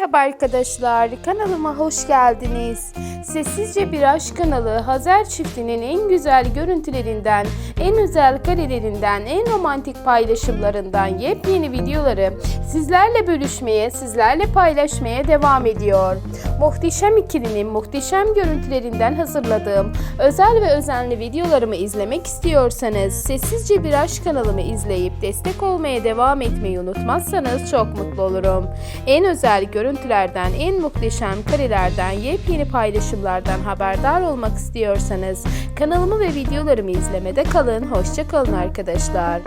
Merhaba arkadaşlar, kanalıma hoş geldiniz. Sessizce Bir Aşk kanalı Hazer çiftinin en güzel görüntülerinden, en özel karelerinden, en romantik paylaşımlarından yepyeni videoları sizlerle bölüşmeye, sizlerle paylaşmaya devam ediyor. Muhteşem ikilinin muhteşem görüntülerinden hazırladığım özel ve özenli videolarımı izlemek istiyorsanız Sessizce Bir Aşk kanalımı izleyip destek olmaya devam etmeyi unutmazsanız çok mutlu olurum. En özel görüntülerden, en muhteşem karelerden, yepyeni paylaşımlardan haberdar olmak istiyorsanız kanalımı ve videolarımı izlemede kalın. Hoşça kalın arkadaşlar.